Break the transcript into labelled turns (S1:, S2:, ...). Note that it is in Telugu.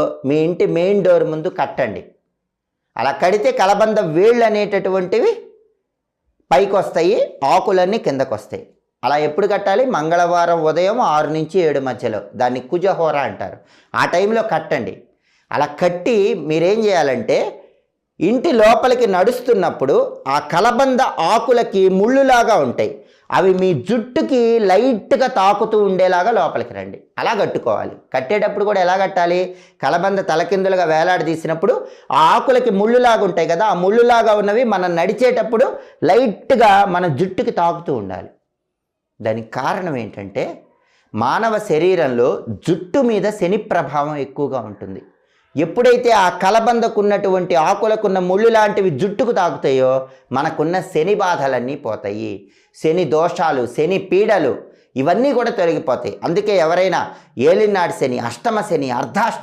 S1: మీ ఇంటి మెయిన్ డోర్ ముందు కట్టండి. అలా కడితే కలబంద వేళ్ళు అనేటటువంటివి పైకి వస్తాయి ఆకులన్నీ కిందకు వస్తాయి అలా ఎప్పుడు కట్టాలి? మంగళవారం ఉదయం ఆరు నుంచి ఏడు మధ్యలో. దాన్ని కుజహోర అంటారు. ఆ టైంలో కట్టండి. అలా కట్టి మీరేం చేయాలంటే ఇంటి లోపలికి నడుస్తున్నప్పుడు ఆ కలబంద ఆకులకి ముళ్ళులాగా ఉంటాయి. అవి మీ జుట్టుకి లైట్గా తాకుతూ ఉండేలాగా లోపలికి రండి. అలా కట్టుకోవాలి. కట్టేటప్పుడు కూడా ఎలా కట్టాలి? కలబంద తలకిందులుగా వేలాడదీసినప్పుడు ఆ ఆకులకి ముళ్ళులాగా ఉంటాయి కదా ఆ ముళ్ళులాగా ఉన్నవి మనం నడిచేటప్పుడు లైట్గా మన జుట్టుకి తాకుతూ ఉండాలి. దానికి కారణం ఏంటంటే మానవ శరీరంలో జుట్టు మీద శని ప్రభావం ఎక్కువగా ఉంటుంది. ఎప్పుడైతే ఆ కలబందకున్నటువంటి ఆకులకున్న ముళ్ళు లాంటివి జుట్టుకు తాకుతాయో మనకున్న శని బాధలన్నీ పోతాయి. శని దోషాలు శని పీడలు ఇవన్నీ కూడా తొలగిపోతాయి. అందుకే ఎవరైనా ఏలినాడు శని అష్టమ శని అర్ధాష్టమ